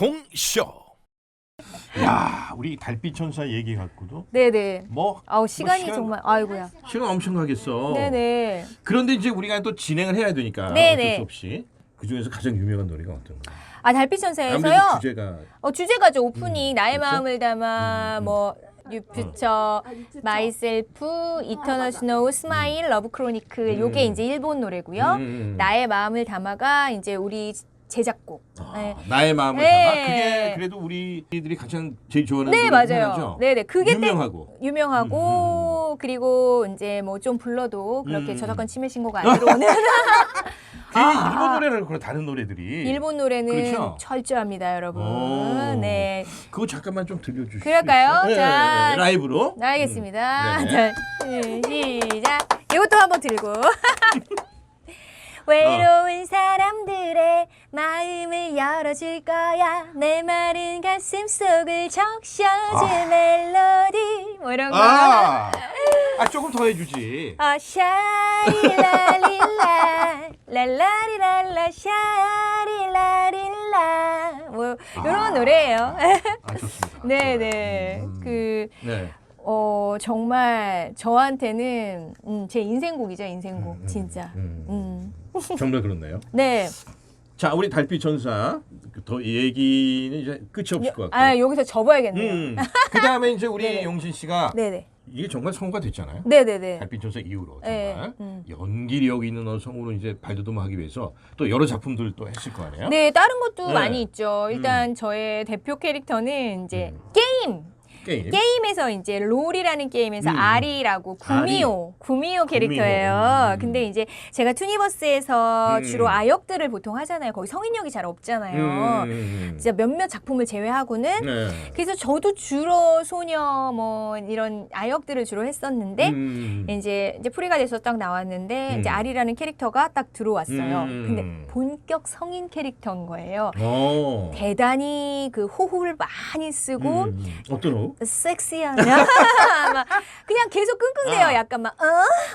홍쇼. 야, 우리 달빛 천사 얘기 갖고도 네네. 뭐 아우 시간이 시간- 정말 아이고야. 시간 엄청 가겠어. 네네. 그런데 이제 우리가 또 진행을 해야 되니까 네네. 어쩔 수 없이 그 중에서 가장 유명한 노래가 어떤 거예요? 아 아무래도 달빛천사에서요. 주제가 어 주제가죠. 오프닝 음, 나의 그렇죠? 마음을 담아 음, 음. 뭐 뉴퓨처, 마이셀프, 이터널 스노우, 스마일, 러브 크로니클 요게 음. 이제 일본 노래고요. 음. 나의 마음을 담아가 이제 우리 제작곡. 아, 네. 나의 마음을 네. 담아 그게 그래도 우리들이 가장 제일 좋아하는 네 맞아요. 네네 그게 때- 유명하고 유명하고 그리고 이제 뭐 좀 불러도 그렇게 음. 저작권 침해 신고가 안 들어오는 아. 일본 노래를 그런 다른 노래들이 일본 노래는 그렇죠? 철저합니다, 여러분. 오. 네, 그거 잠깐만 좀 들려주시죠. 그럴까요? 네, 자, 네, 라이브로. 알겠습니다. 음. 네. 자, 음, 시작. 이것도 한번 들고. 외로운 사람들의 마음을 열어줄 거야. 내 마른 가슴 속을 적셔줄 멜로디. 뭐 이런 거. 아, 아 조금 더 해주지. 아, 샤리라릴라, 랄라리랄라, 샤리라릴라. 뭐, 이런 아. 노래예요. 아 좋습니다. 네네. 음. 그, 네. 어, 정말 저한테는 음, 제 인생곡이죠, 인생곡. 음, 음, 진짜. 음. 음. 정말 그렇네요. 네. 자, 우리 달빛 전사 그더 얘기는 이제 끝이 없을 것 같고. 아, 여기서 접어야겠네요. 음. 그다음에 이제 우리 네네. 용신 씨가 네네. 이게 정말 성우가 됐잖아요. 네네네. 달빛 전사 이후로 정말 네, 음. 연기력 있는 어, 성우로 이제 발돋움하기 위해서 또 여러 작품들을 또 했을 거 아니에요? 네, 다른 것도 네. 많이 있죠. 일단 저의 대표 캐릭터는 이제 음. 게임. 게임. 게임 에서 이제 롤이라는 게임에서 음. 아리라고 구미호 구미호 캐릭터예요. 음. 근데 이제 제가 투니버스에서 음. 주로 아역들을 보통 하잖아요. 거기 성인역이 잘 없잖아요. 음. 진짜 몇몇 작품을 제외하고는 네. 그래서 저도 주로 소녀 뭐 이런 아역들을 주로 했었는데 음. 이제 이제 프리가 돼서 딱 나왔는데 음. 이제 아리라는 캐릭터가 딱 들어왔어요. 음. 근데 본격 성인 캐릭터인 거예요. 어. 대단히 그 호흡을 많이 쓰고 음. 어떤 호? 섹시한 막 그냥 계속 끙끙대요. 아. 약간 막 어?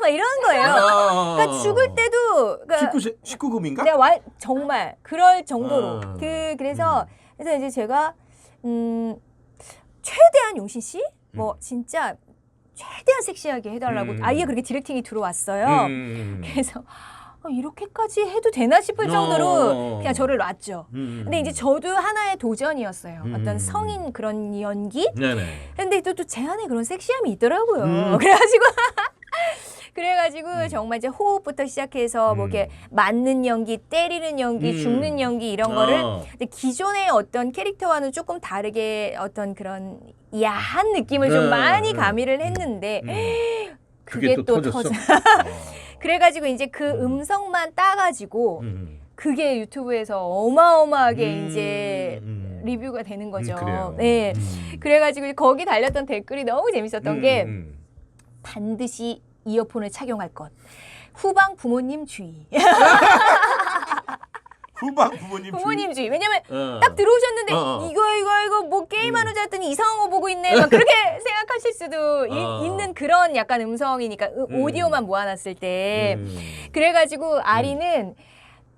막 이런 거예요. 그러니까 죽을 때도 그러니까 19, 19금인가? 내가 와, 정말 그럴 정도로 아. 그 그래서 그래서 이제 제가 음 최대한 용신 씨 뭐 진짜 최대한 섹시하게 해달라고 음. 아예 그렇게 디렉팅이 들어왔어요. 음. 그래서 어, 이렇게까지 해도 되나 싶을 정도로 어. 그냥 저를 놨죠. 음. 근데 이제 저도 하나의 도전이었어요. 음. 어떤 성인 그런 연기. 네네. 근데 또제 안에 그런 섹시함이 있더라고요. 음. 그래가지고 그래가지고 정말 이제 호흡부터 시작해서 뭐 음. 이렇게 맞는 연기, 때리는 연기, 음. 죽는 연기 이런 거를 어. 근데 기존의 어떤 캐릭터와는 조금 다르게 어떤 그런 야한 느낌을 좀 네, 많이 네. 가미를 했는데 음. 그게, 또 터졌어? 터져. 어. 그래가지고 이제 그 음. 음성만 따가지고 음. 그게 유튜브에서 어마어마하게 음. 이제 음. 리뷰가 되는 거죠. 음, 그래요. 네. 음. 그래가지고 거기 달렸던 댓글이 너무 재밌었던 게 음. 반드시 이어폰을 착용할 것. 후방 부모님 주의. 후방 부모님 부모님 주의. 왜냐면. 어. 딱 들어오셨는데 어, 어. 이거 이거 이거 뭐 게임하는 음. 줄 알았더니 이상한 거 보고 있네. 막 그렇게 생각 하실 수도 이- 어. 있는 그런 약간 음성이니까 으- 음. 오디오만 모아놨을 때. 음. 그래가지고 아리는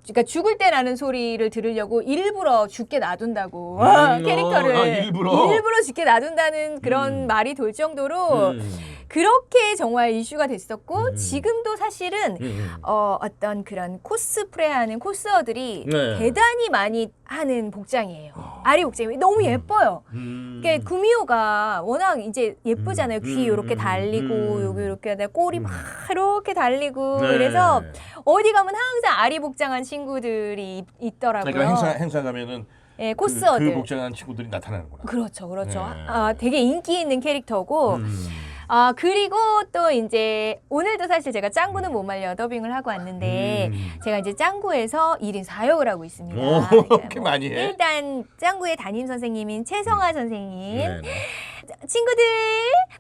그러니까 죽을 때 나는 소리를 들으려고 일부러 죽게 놔둔다고 음, 캐릭터를 어, 아, 일부러? 일부러 죽게 놔둔다는 그런 음. 말이 돌 정도로 음. 그렇게 정말 이슈가 됐었고 음. 지금도 사실은 음. 어, 어떤 그런 코스프레하는 코스어들이 네. 대단히 많이 하는 복장이에요. 어. 아리 복장이 너무 예뻐요. 음. 이게 구미호가 워낙 이제 예쁘잖아요. 음, 귀 음, 이렇게 음, 달리고 음. 여기 이렇게 하다 꼬리 음. 막 이렇게 달리고 네. 그래서 어디 가면 항상 아리 복장한 친구들이 있- 있더라고요. 그러니까 행사 행사 가면은 예, 그, 코스어들. 그 복장한 친구들이 나타나는구나. 그렇죠, 그렇죠. 네. 아, 되게 인기 있는 캐릭터고, 음. 아 그리고 또 이제 오늘도 사실 제가 짱구는 못 말려 더빙을 하고 왔는데 음. 제가 이제 짱구에서 1인 4역을 하고 있습니다. 오, 그러니까 그렇게 많이 해? 일단 짱구의 담임 선생님인 최성아 선생님, 네, 네. 친구들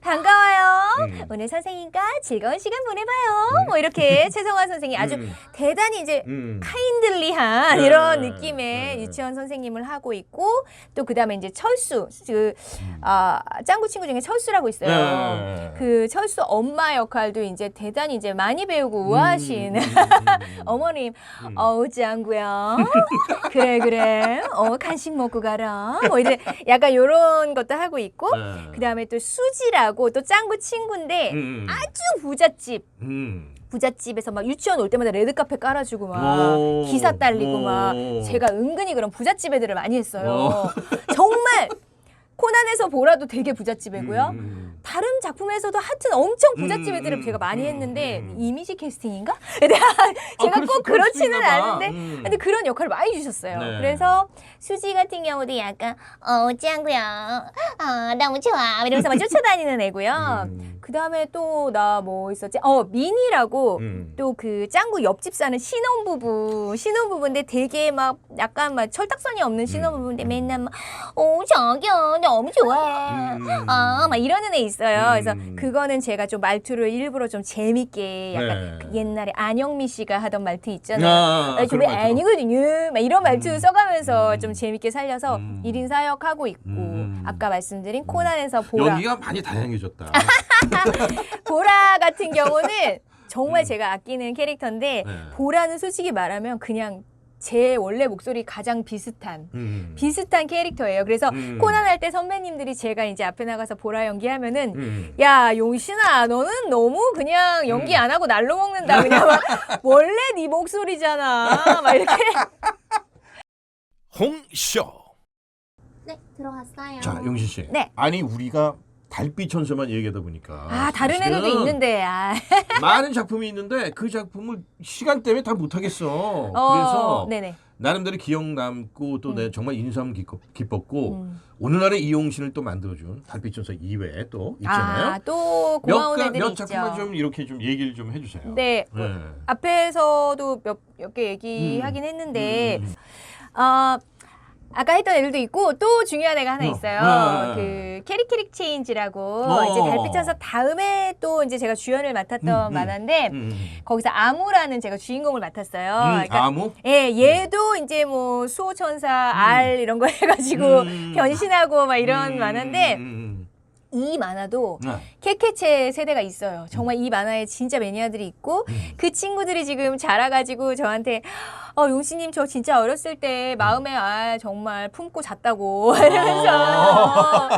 반가워요. 음. 오늘 선생님과 즐거운 시간 보내봐요. 뭐 이렇게 최성화 선생이 아주 음. 대단히 이제 음. 카인들리한 네. 이런 느낌의 네. 유치원 선생님을 하고 있고 또 그다음에 이제 철수 그 음. 아, 짱구 친구 중에 철수라고 있어요. 네. 그 철수 엄마 역할도 이제 대단히 이제 많이 배우고 우아하신 음, 음, 음. 어머님 음. 어우 짱구야 그래 그래 어 간식 먹고 가라 뭐 이제 약간 요런 것도 하고 있고 네. 그다음에 또 수지라고 또 짱구 친구인데 음. 아주 부잣집 음. 부잣집에서 막 유치원 올 때마다 레드카페 깔아주고 막 오. 기사 딸리고 막 오. 제가 은근히 그런 부잣집 애들을 많이 했어요. 오. 정말 코난에서 보라도 되게 부잣집 애고요. 음. 다른 작품에서도 하여튼 엄청 부잣집 음, 애들을 음, 제가 많이 음, 했는데 음. 이미지 캐스팅인가? 제가 그럴 수- 꼭 그럴 수 그렇지는 있나 봐. 않은데 음. 근데 그런 역할을 많이 주셨어요. 네. 그래서 수지 같은 경우도 약간 어 짱구야 아 너무 좋아 이러면서 막 쫓아다니는 애고요. 음. 그 다음에 또 나 뭐 있었지? 어 미니라고 음. 또 그 짱구 옆집 사는 신혼부부 신혼부부인데 되게 막 약간 막 철딱선이 없는 신혼부부인데 맨날 막어 자기야 너무 좋아 음. 아막 이러는 애 있어요. 그래서 음. 그거는 제가 좀 말투를 일부러 좀 재밌게 약간 네. 그 옛날에 안영미 씨가 하던 말투 있잖아요. 아, 아, 좀 그런 말투로. 아니거든요. 막 이런 말투 음. 써가면서 음. 좀 재밌게 살려서 음. 일 1인 사역하고 있고 음. 아까 말씀드린 코난에서 보라 연기가 많이 다양해졌다. 보라 같은 경우는 정말 제가 아끼는 캐릭터인데 네. 보라는 솔직히 말하면 그냥 제 원래 목소리 가장 비슷한 음. 비슷한 캐릭터예요. 그래서 음. 코난 할 때 선배님들이 제가 이제 앞에 나가서 보라 연기하면은 음. 야 용신아 너는 너무 그냥 연기 음. 안 하고 날로 먹는다 그냥 막 원래 네 목소리잖아 막 이렇게 홍쇼 네, 들어갔어요. 자, 용신 씨. 네. 아니 우리가 달빛 천사만 얘기하다 보니까 아 다른 애들도 있는데 아 많은 작품이 있는데 그 작품을 시간 때문에 다 못하겠어. 어, 그래서 네네 나름대로 기억 남고 또 음. 내 정말 인상 깊- 깊었고 음. 오늘날의 이용신을 또 만들어준 달빛 천사 이외에 또 있잖아요. 아또 몇, 고마운 가- 애들이 몇. 작품만 좀 이렇게 좀 얘기를 좀 해주세요. 네 네. 앞에서도 몇 몇 개 얘기하긴 음. 했는데 음. 어, 아 까 했던 애들도 있고 또 중요한 애가 하나 어, 있어요. 네. 그 캐릭캐릭 체인지라고 어. 이제 달빛 천사 다음에 또 이제 제가 주연을 맡았던 음, 음. 만화인데 음. 거기서 아무라는 제가 주인공을 맡았어요. 음, 그러니까 아무? 예, 얘도 이제 뭐 수호 천사 알 이런 거 해가지고 음. 변신하고 막 이런 음, 만화인데 음, 이 만화도 음. 아, 캐캐체 세대가 있어요. 정말 이 만화에 진짜 매니아들이 있고 음. 그 친구들이 지금 자라가지고 저한테 어 용씨님 저 진짜 어렸을 때 마음에 아 정말 품고 잤다고 이러면서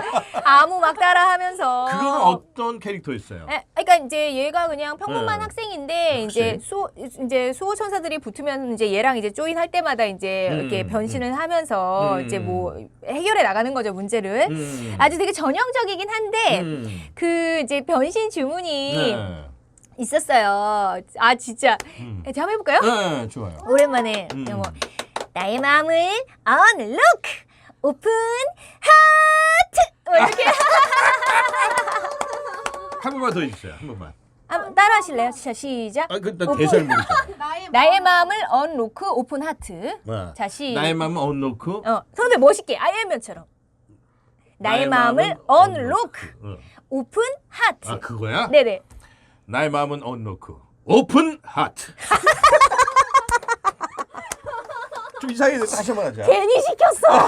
아무 막 따라하면서 그건 어떤 캐릭터였어요? 에, 그러니까 이제 얘가 그냥 평범한 네. 학생인데 이제. 수 이제 수호 천사들이 붙으면 이제 얘랑 이제 조인할 때마다 이제 음, 이렇게 변신을 하면서 음. 이제 뭐 해결해 나가는 거죠 문제를 음. 아주 되게 전형적이긴 한데 음. 그 이제 변신 주문이 네. 있었어요. 아 진짜 음. 제가 한번 해볼까요? 네, 좋아요. 오랜만에 음. 뭐 나의 마음을 언룩 오픈 하트 뭐 이렇게 한 번만 더 해주세요. 한 번만. 한번 따라 하실래요? 자 시작. 아, 그나 모르잖아. 나의, 나의 마음을 언로크 오픈 하트. 뭐. 자 시. 나의 마음을 언놓고 어 손을 멋있게 아이언맨처럼. 나의, 마음을 언로크 어. 오픈 하트. 아 그거야? 네네. 나의 마음은 언놓고 오픈 하트. 좀 이상해. 다시 한번 하자. 괜히 시켰어.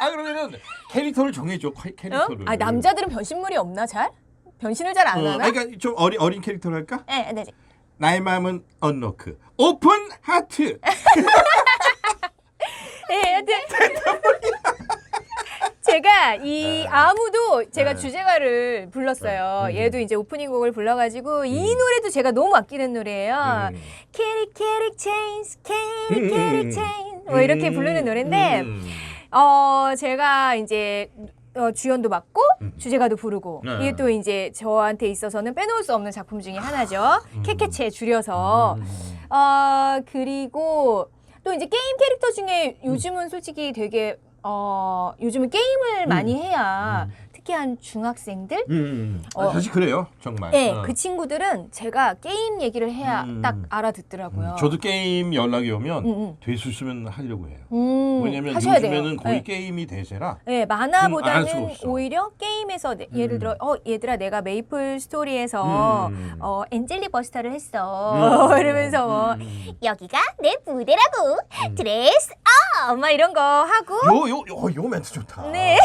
아 그러면은 캐릭터를 정해줘. 캐- 어? 캐릭터를. 아 남자들은 변신물이 없나 잘? 변신을 잘 안 어, 하나? 그러니까 좀 어린 어린 캐릭터로 할까? 네, 네. 나의 마음은 언놓고 오픈 하트. 네, 하여튼 제가 이 네. 아무도 제가 네. 주제가를 불렀어요. 네. 음. 얘도 이제 오프닝 곡을 불러가지고 이 음. 노래도 제가 너무 아끼는 노래예요. 음. 캐릭 캐릭 체인스 캐릭 음, 음, 캐릭 음. 체인 뭐 이렇게 음, 부르는 노래인데 음. 어 제가 이제 어, 주연도 맡고 음. 주제가도 부르고 네. 이게 또 이제 저한테 있어서는 빼놓을 수 없는 작품 중에 하나죠. 음. 캐캐체 줄여서 음. 어 그리고 또 이제 게임 캐릭터 중에 요즘은 솔직히 되게 어 요즘은 게임을 많이 해야 음. 유쾌한 중학생들 음. 아, 어. 사실 그래요, 정말. 네, 어. 그 친구들은 제가 게임 얘기를 해야 음. 딱 알아듣더라고요. 음, 저도 게임 연락이 오면 음, 음. 될수 있으면 하려고 해요. 음, 왜냐면 하셔야 요즘에는 돼요. 거의 네. 게임이 대세라. 네, 음, 만화보다는 없어. 오히려 게임에서 내- 예를 음. 들어 어 얘들아 내가 메이플 스토리에서 음. 어 엔젤리 버스터를 했어 음. 이러면서 뭐 음, 음. 여기가 내 무대라고 음. 드레스 업 막 이런 거 하고 요, 요, 요, 요 멘트 좋다. 네.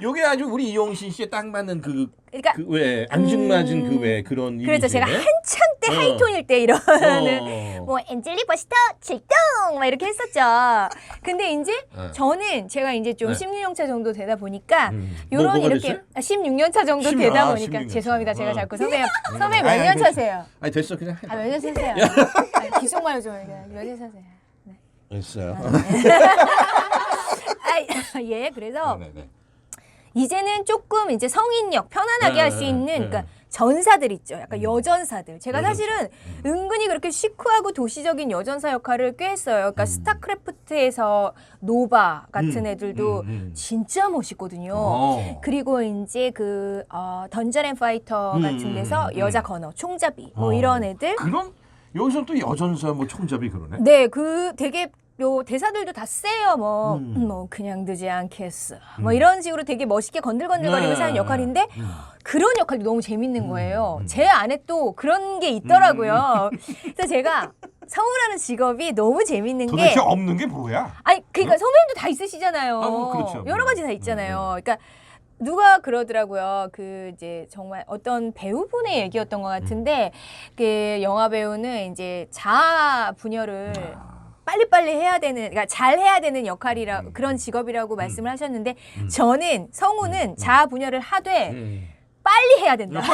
요게 아주 우리 이용 신 씨에 딱 맞는 그, 그러니까 그 왜, 앙증맞은 음. 그 왜, 그런 그렇죠 제가 이미지네? 한창 때 어. 하이톤일 때 이러는 어. 뭐 엔젤리 버스터 출동 막 이렇게 했었죠 근데 이제 네. 저는 제가 이제 좀 네. 16년 차 정도 되다 보니까 음. 요런 뭐, 뭐가 이렇게 됐어요? 아, 16년 차 정도 16 되다 아, 보니까 16 년 차. 죄송합니다 제가 어. 자꾸 선배 선배 아니, 몇 아니, 년 그- 차세요? 아니 됐어 그냥 해. 아, 몇 년 차세요? 기속 말해줘요. 이게. 몇년 차세요? 됐어요. 아, 예, 그래서 네 네 네. 이제는 조금 이제 성인역 편안하게 네, 할수 네, 있는 네. 그러니까 전사들 있죠. 약간 음. 여전사들. 제가. 사실은 은근히 그렇게 시크하고 도시적인 여전사 역할을 꽤 했어요. 그러니까 음. 스타크래프트에서 노바 같은 음, 애들도 음, 음. 진짜 멋있거든요. 어. 그리고 이제 그 어, 던전 앤 파이터 음, 같은 데서 음, 음. 여자 건어, 총잡이 뭐 어. 이런 애들 그럼 여기서 또 여전사 뭐 총잡이 그러네. 네, 그 되게 요 대사들도 다 세요. 뭐, 음. 뭐 그냥 두지 않겠어. 뭐 음. 이런 식으로 되게 멋있게 건들건들거리면서 네. 하는 역할인데 음. 그런 역할도 너무 재밌는 거예요. 음. 제 안에 또 그런 게 있더라고요. 그래서 제가 성우라는 직업이 너무 재밌는 게 도대체 없는 게 뭐야? 아니 그러니까 선배님도 다 있으시잖아요. 아, 뭐 그렇죠. 여러 가지 다 음, 있잖아요. 음. 그러니까 누가 그러더라고요. 그 이제 정말 어떤 배우분의 얘기였던 것 같은데 그 영화 배우는 이제 자아 분열을 아. 빨리빨리 해야 되는, 그러니까 잘 해야 되는 역할이라 음. 그런 직업이라고 말씀을 하셨는데 음. 저는 성우는 음. 자아 분열을 하되 음. 빨리 해야 된다.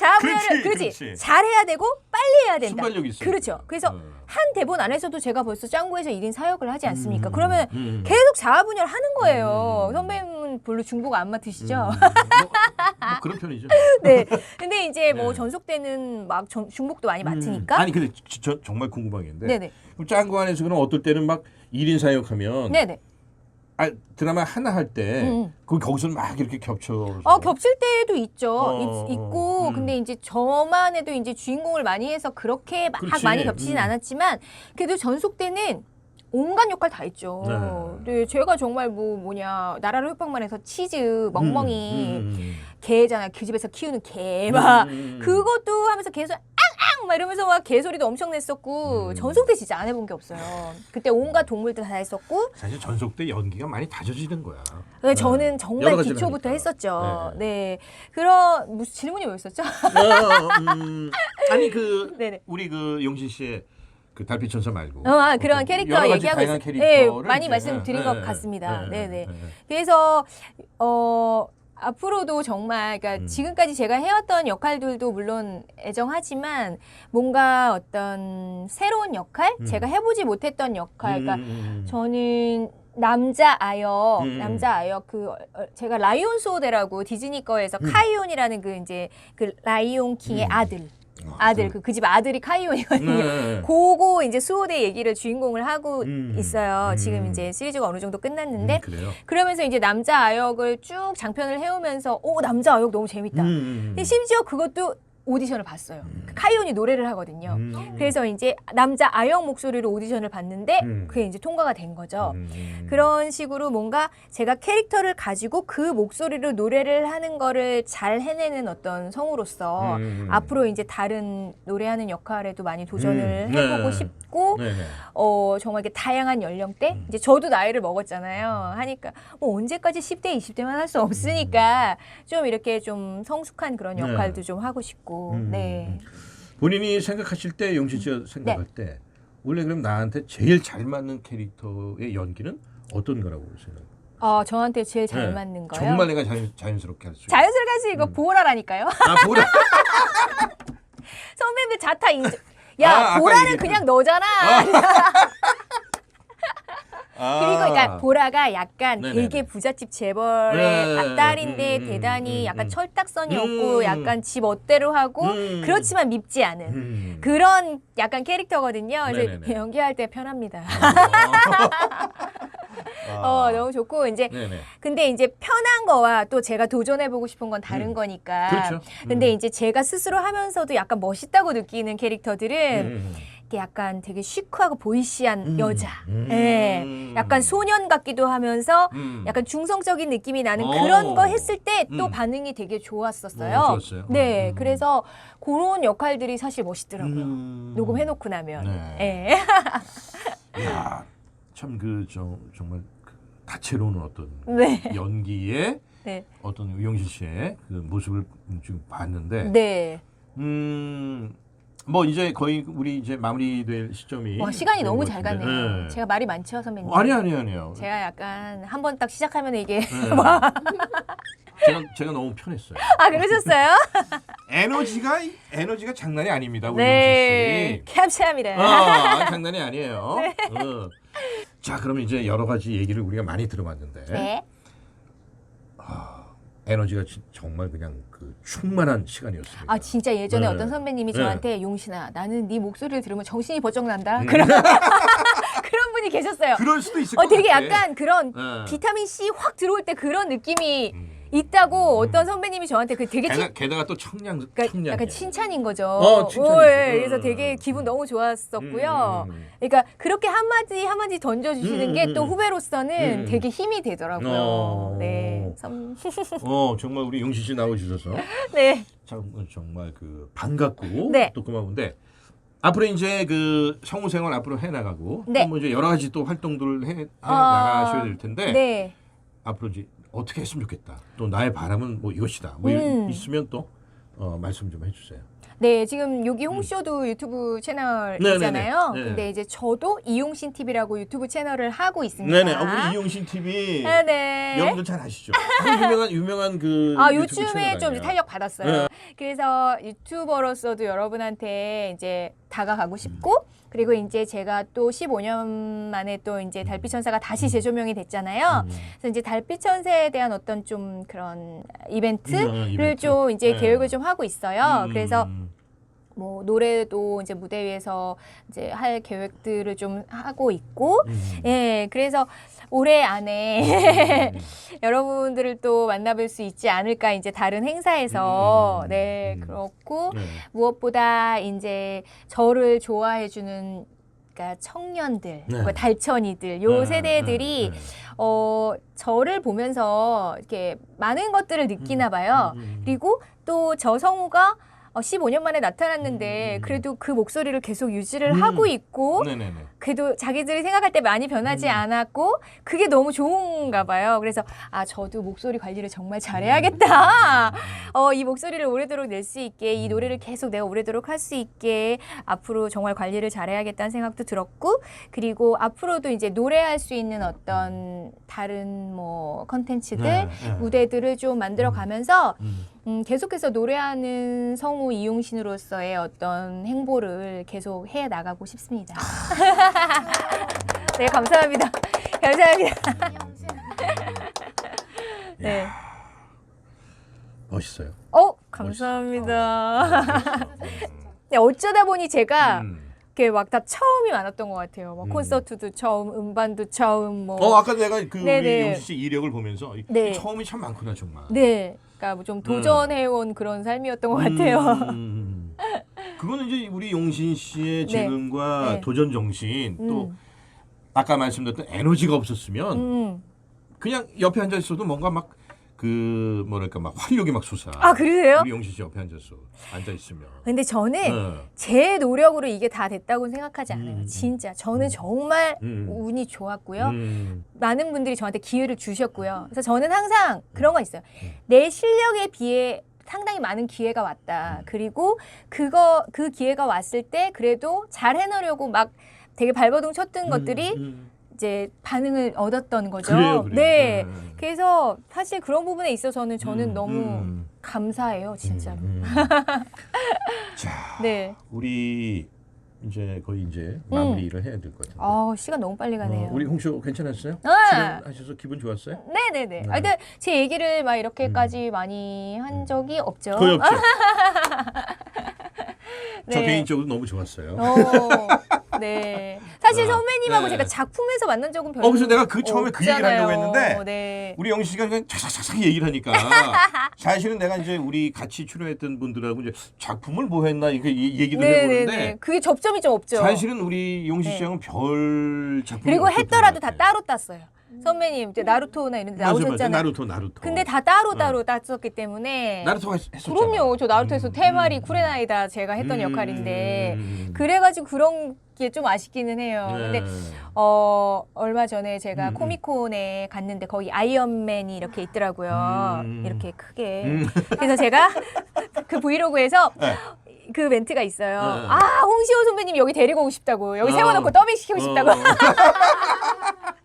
자아 분열을 그렇지, 그렇지, 그렇지. 잘 해야 되고 빨리 해야 된다. 순발력 있어. 그렇죠. 그래서 한 대본 안에서도 제가 벌써 짱구에서 1인 사역을 하지 않습니까? 음, 그러면 음. 계속 자아 분열 하는 거예요. 음. 선배님은 별로 중복 안 맡으시죠? 음. 뭐, 뭐 그런 편이죠. 네. 근데 이제 뭐 네. 전속되는 막 전- 중복도 많이 맡으니까. 음. 아니 근데 지- 저, 정말 궁금한 게 있는데 네네. 그럼 짱구 안에서 그럼 어떨 때는 막 1인 사역하면 네네. 아, 드라마 하나 할 때 음. 그 거기서 막 이렇게 겹쳐. 어 겹칠 때도 있죠. 어, 있, 고 음. 근데 이제 저만 해도 이제 주인공을 많이 해서 그렇게 막 그렇지. 많이 겹치진 음. 않았지만 그래도 전속 때는 온갖 역할 다 있죠. 네. 네, 제가 정말 뭐 뭐냐 나라를 흑박만 해서 치즈 멍멍이 음, 음, 개잖아. 그 집에서 키우는 개 음. 막 음. 그것도 하면서 계속 막 이러면서 막 개소리도 엄청 냈었고 음. 전속 때 진짜 안 해본 게 없어요. 그때 온갖 동물들 다 했었고 사실 전속 때 연기가 많이 다져지는 거야. 근데 저는 여러 정말 기초부터 하니까. 했었죠. 네. 네. 그런 무슨 질문이 뭐였었죠? 어, 음, 아니 그 네네. 우리 그 용신 씨의 그 달빛 천사 말고 어, 아, 그런 캐릭터 얘기하고 있어요. 네, 많이 말씀드린 네, 것 네, 같습니다. 네, 네 네. 네, 네. 그래서 어 앞으로도 정말 그러니까 음. 지금까지 제가 해왔던 역할들도 물론 애정하지만 뭔가 어떤 새로운 역할, 음. 제가 해보지 못했던 역할, 그러니까 음, 음, 음. 저는 남자 아역, 음. 남자 아역 그 어, 제가 라이온 소데라고 디즈니 거에서 음. 카이온이라는 그 이제 그 라이온 킹의 음. 아들, 아들 그 그 집 아들이 카이온이거든요. 네, 네, 네. 그거 이제 수호대 얘기를 주인공을 하고 음. 있어요. 음. 지금 이제 시리즈가 어느 정도 끝났는데 음, 그래요. 그러면서 이제 남자 아역을 쭉 장편을 해오면서 오 남자 아역 너무 재밌다. 음, 음. 근데 심지어 그것도 오디션을 봤어요. 카이온이 노래를 하거든요. 음. 그래서 이제 남자 아역 목소리로 오디션을 봤는데 음. 그게 이제 통과가 된 거죠. 음. 그런 식으로 뭔가 제가 캐릭터를 가지고 그 목소리로 노래를 하는 거를 잘 해내는 어떤 성우로서 음. 앞으로 이제 다른 노래하는 역할에도 많이 도전을 음. 해보고 네. 싶고 네, 네. 어 정말 이렇게 다양한 연령대 음. 이제 저도 나이를 먹었잖아요 하니까 뭐 언제까지 10대 20대만 할 수 없으니까 좀 이렇게 좀 성숙한 그런 네. 역할도 좀 하고 싶고 음, 네 음. 본인이 생각하실 때 용진 씨가 생각할 때 원래 그럼 나한테 제일 잘 맞는 캐릭터의 연기는 어떤 거라고 생각해요? 어, 저한테 제일 잘 네. 맞는 거요 정말 내가 자연, 자연스럽게 할 수. 자연스럽게 할수 이거 음. 보라라니까요 아 보라. 선배님 자타 인정 야 아, 보라는 그냥 너잖아 아. 그리고 그러니까 보라가 약간 네네네. 되게 부잣집 재벌의 네. 딸인데 음, 음, 대단히 음, 약간 음. 철딱선이 음. 없고 약간 집 멋대로 하고 음. 그렇지만 밉지 않은 음. 그런 약간 캐릭터거든요. 그래서 네네네. 연기할 때 편합니다. 어, 너무 좋고 이제 네네. 근데 이제 편한 거와 또 제가 도전해 보고 싶은 건 다른 음. 거니까. 그렇죠. 근데 음. 이제 제가 스스로 하면서도 약간 멋있다고 느끼는 캐릭터들은 음. 이게 약간 되게 시크하고 보이시한 음. 여자. 음. 예. 약간 소년 같기도 하면서 음. 약간 중성적인 느낌이 나는 오. 그런 거 했을 때 또 음. 반응이 되게 좋았었어요. 어, 좋았어요. 네, 음. 그래서 그런 역할들이 사실 멋있더라고요. 음. 녹음해놓고 나면. 네. 예. 야, 참그 정말 그 다채로운 어떤 네. 연기의 네. 어떤 우영신 씨의 그 모습을 지금 봤는데, 네. 음, 뭐 이제 거의 우리 이제 마무리될 시점이 와, 시간이 된 너무 것잘 같은데, 가네요. 네. 제가 말이 많죠, 선배님? 어, 아니 아니 아니요. 제가 약간 한 번 딱 시작하면 이게. 네. 제가 제가 너무 편했어요. 아, 그러셨어요? 에너지가 에너지가 장난이 아닙니다, 우리 네. 씨. 감사합니다. 아, 장난이 아니에요. 네. 어. 자, 그러면 이제 여러 가지 얘기를 우리가 많이 들어봤는데 네. 에너지가 진- 정말 그냥 그 충만한 시간이었습니다. 아 진짜 예전에 네. 어떤 선배님이 네. 저한테 용신아 나는 네 목소리를 들으면 정신이 번쩍 난다 음. 그런 그런 분이 계셨어요. 그럴 수도 있을 어것 되게. 약간 그런 네. 비타민 C 확 들어올 때 그런 느낌이 음. 있다고 어떤 선배님이 저한테 그 되게 친, 게다가, 게다가 또 청량 그러니까 청량. 약간 칭찬인 거죠. 어, 칭찬이죠. 오, 예. 음. 그래서 되게 기분 너무 좋았었고요. 음, 음, 음. 그러니까 그렇게 한마디 한마디 던져주시는 음, 게 음, 또 음. 후배로서는 음. 되게 힘이 되더라고요. 어. 어, 정말 우리 용신 씨 나와 주셔서 네. 참 정말 그 반갑고 네. 또 고마운데 앞으로 이제 그 성우 생활 앞으로 해 나가고 네. 뭐 이제 여러 가지 또 활동들을 해, 해 아, 나가셔야 될 텐데 네. 앞으로 이제 어떻게 했으면 좋겠다. 또 나의 바람은 뭐 이것이다. 뭐 음. 있으면 또 어, 말씀 좀 해주세요. 네, 지금 여기 홍쇼도 유튜브 채널 음. 네네네. 있잖아요. 네. 근데 이제 저도 이용신 TV라고 유튜브 채널을 하고 있습니다. 네네. 어, 우리 이용신 TV 네네. 여러분들 잘 아시죠? 아주 유명한 유명한 그 아, 유튜브 요즘에 채널 좀 아니에요? 탄력 받았어요. 네. 그래서 유튜버로서도 여러분한테 이제 다가가고 싶고 그리고 이제 제가 또 15년 만에 또 이제 달빛 천사가 다시 재조명이 됐잖아요. 음. 그래서 이제 달빛 천사에 대한 어떤 좀 그런 이벤트를 음, 이벤트. 좀 이제 네. 계획을 좀 하고 있어요. 음, 그래서 음, 뭐 노래도 이제 무대 위에서 이제 할 계획들을 좀 하고 있고 음. 예 그래서 올해 안에 음. 여러분들을 또 만나뵐 수 있지 않을까 이제 다른 행사에서 음, 네 음. 그렇고 네. 무엇보다 이제 저를 좋아해 주는 그러니까 청년들, 네. 뭐 달천이들, 요 네, 세대들이 네, 네. 어 저를 보면서 이렇게 많은 것들을 느끼나 봐요. 음, 음. 그리고 또 저 성우가 어, 15년 만에 나타났는데 음. 그래도 그 목소리를 계속 유지를 음. 하고 있고 네네네. 그래도 자기들이 생각할 때 많이 변하지 음. 않았고 그게 너무 좋은가 봐요. 그래서 아 저도 목소리 관리를 정말 음. 잘해야겠다. 어, 이 목소리를 오래도록 낼 수 있게 이 음. 노래를 계속 내가 오래도록 할 수 있게 앞으로 정말 관리를 잘해야겠다는 생각도 들었고 그리고 앞으로도 이제 노래할 수 있는 어떤 다른 뭐 컨텐츠들 네, 네. 무대들을 좀 만들어 가면서 음. 음, 계속해서 노래하는 성우 이용신으로서의 어떤 행보를 계속 해 나가고 싶습니다. 네, 감사합니다. 감사합니다. 네. 멋있어요. 어, 감사합니다. 네, 어쩌다 보니 제가 음. 이렇게 막 다 처음이 많았던 것 같아요. 뭐 음. 콘서트도 처음, 음반도 처음, 뭐. 어 아까 내가 그 네네. 우리 용신 씨 이력을 보면서 이- 네. 이 처음이 참 많구나 정말. 네. 그러니까 뭐 좀 도전해온 그런 삶이었던 것 음, 같아요. 음, 음. 그거는 이제 우리 용신 씨의 네. 재능과 네. 도전 정신 또 음, 아까 말씀드렸던 에너지가 없었으면 음. 그냥 옆에 앉아 있어도 뭔가 막 그 뭐랄까 막 활력이 막 솟아. 아, 그러세요? 용신 씨 옆에 앉아서 앉아 있으면. 근데 저는 네. 제 노력으로 이게 다 됐다고는 생각하지 않아요. 음, 진짜. 저는 정말 음. 운이 좋았고요. 음. 많은 분들이 저한테 기회를 주셨고요. 그래서 저는 항상 그런 거 있어요. 음. 내 실력에 비해 상당히 많은 기회가 왔다. 음. 그리고 그거 그 기회가 왔을 때 그래도 잘 해내려고 막 되게 발버둥 쳤던 것들이 음. 이제 반응을 얻었던 거죠. 그래요, 그래요. 네. 음. 그래서 사실 그런 부분에 있어서는 저는 음, 너무 음, 감사해요, 진짜로. 음, 음. 자, 네. 우리 이제 거의 이제 마무리를 해야 될 것 같은데. 아, 시간 너무 빨리 가네요. 어, 우리 홍쇼 괜찮았어요? 네. 출연하셔서 기분 좋았어요? 네네네. 네. 아, 근데 제 얘기를 막 이렇게까지 많이 한 적이 없죠. 거의 없죠. 저 네. 개인적으로 너무 좋았어요. 어, 네. 사실 아, 선배님하고 네. 제가 작품에서 만난 적은 별로 어, 그래서 내가 그 처음에 그 얘기를 하려고 없잖아요. 했는데 네. 우리 영희 씨가 그냥 차차차차 얘기를 하니까 사실은 내가 이제 우리 같이 출연했던 분들하고 이제 작품을 뭐 했나 이렇게 이- 얘기도 네 네 네. 해보는데 그게 접점이 좀 없죠. 사실은 우리 네. 씨하고는 별 작품이 그리고 했더라도 것 다. 따로 땄어요. 선배님 이제 나루토나 이런 데 맞아, 맞아. 나오셨잖아요. 나루토 나루토. 근데 다 따로 따로 땄었기 때문에 나루토가 했- 했었잖아. 그럼요. 저 나루토에서 음, 테마리 음, 쿠레나이다 제가 했던 음, 역할인데 음, 그래가지고 그런 게 좀 아쉽기는 해요. 네. 근데 어 얼마 전에 제가 음, 음. 코미콘에 갔는데 거기 아이언맨이 이렇게 있더라고요. 음. 이렇게 크게. 음. 그래서 제가 그 브이로그에서 네. 그 멘트가 있어요. 네. 아 홍시호 선배님 여기 데리고 오고 싶다고 여기 어. 세워놓고 더빙 시키고 싶다고. 어.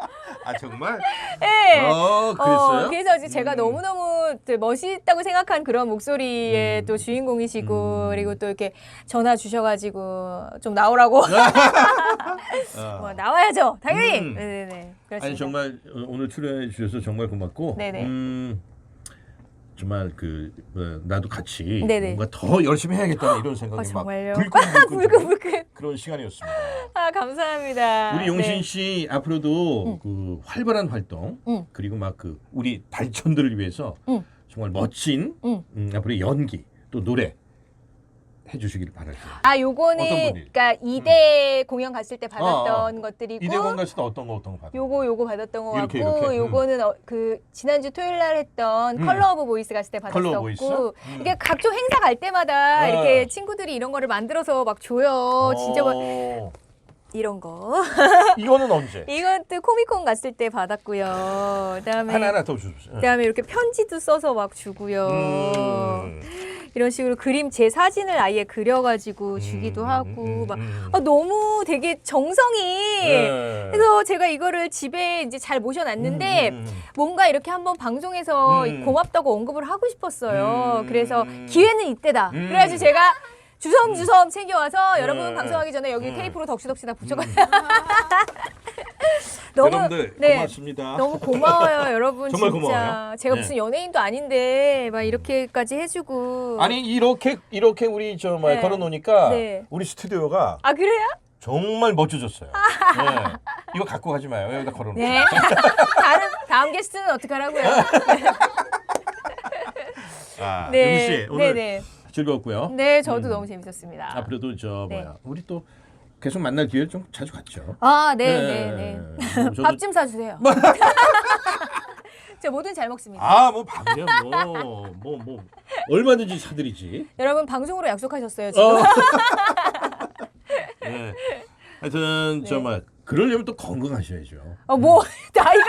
아 정말? 네. 어 그랬어요? 어, 그래서 이제 제가 음. 너무너무 또 멋있다고 생각한 그런 목소리의 음. 또 주인공이시고 음. 그리고 또 이렇게 전화 주셔가지고 좀 나오라고 어. 뭐 나와야죠 당연히 음. 네네네 그렇습니다. 아니 정말 어, 오늘 출연해 주셔서 정말 고맙고 네네. 음, 정말 그 어, 나도 같이 네네. 뭔가 더 열심히 해야겠다는 이런 아, 생각이 막 정말요? 불끈불끈 불끈불끈 그런 시간이었습니다. 아 감사합니다. 우리 용신 네. 씨 앞으로도 음. 그 활발한 활동 음. 그리고 막 그 우리 달천들을 위해서 음. 정말 멋진 음. 음, 앞으로 연기 또 노래 해주시기를 바랄게요. 아 요거는 분이? 그러니까 이대 공연 갔을 때 받았던 어, 어. 것들이고 이대건 갔을 때 어떤 거 어떤 거 받아? 요거 요거 받았던 거 이렇게, 같고 이렇게? 음. 요거는 어, 그 지난주 토요일 날 했던 음. 컬러 오브 보이스 갔을 때 컬러 오브 보이스? 받았었고 음. 이게 각종 행사 갈 때마다 어. 이렇게 친구들이 이런 거를 만들어서 막 줘요. 진짜 막 어, 이런 거. 이거는 언제? 이건 또 코미콘 갔을 때 받았고요. 그다음에 하나 하나 더 주세요. 그다음에 이렇게 편지도 써서 막 주고요. 음. 이런 식으로 그림 제 사진을 아예 그려가지고 주기도 음, 하고 음, 막 음. 아, 너무 되게 정성이 네. 그래서 제가 이거를 집에 이제 잘 모셔놨는데 음, 음, 음. 뭔가 이렇게 한번 방송에서 음. 고맙다고 언급을 하고 싶었어요. 음. 그래서 기회는 이때다. 음. 그래가지고 제가 주섬주섬 챙겨와서 여러분 네. 방송하기 전에 여기 음. 테이프로 덕시덕시 다 붙여가. 너무 여러분들 네. 고맙습니다. 너무 고마워요, 여러분. 정말 진짜. 고마워요. 제가 네. 무슨 연예인도 아닌데 막 이렇게까지 해주고. 아니 이렇게 이렇게 우리 저뭐 네. 걸어놓으니까 네. 우리 스튜디오가 아 그래요? 정말 멋져졌어요. 네. 이거 갖고 가지 마요. 여기다 걸어놓고. 네. 다른 다음 게스트는 어떻게 하라고요? 아, 네. 씨 오늘 네네. 즐거웠고요. 네, 저도 음. 너무 재밌었습니다. 앞으로도 저 네. 뭐야 우리 또 계속 만날 기회를 좀 자주 갖죠. 아, 네, 네, 네. 뭐 저도- 밥 좀 사주세요. 저 뭐든 잘 먹습니다. 아, 뭐 밥이야 뭐, 뭐, 뭐 얼마든지 사드리지. 여러분 방송으로 약속하셨어요 지금. 어. 네. 하여튼 네. 정말 그러려면 또 건강하셔야죠. 어, 뭐 나이가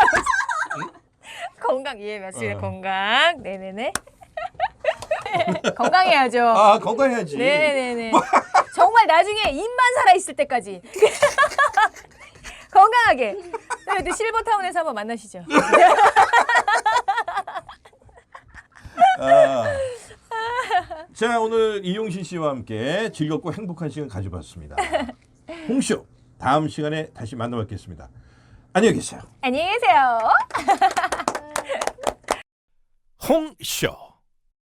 건강 예 며칠 어. 건강. 네네네. 건강해야죠. 아, 건강해야지. 네네네. 정말 나중에 입만 살아 있을 때까지 건강하게. 네, 네, 실버타운에서 한번 만나시죠. 아. 자, 오늘 이용신 씨와 함께 즐겁고 행복한 시간 가져봤습니다. 홍쇼 다음 시간에 다시 만나뵙겠습니다. 안녕히 계세요. 안녕히 계세요. 홍쇼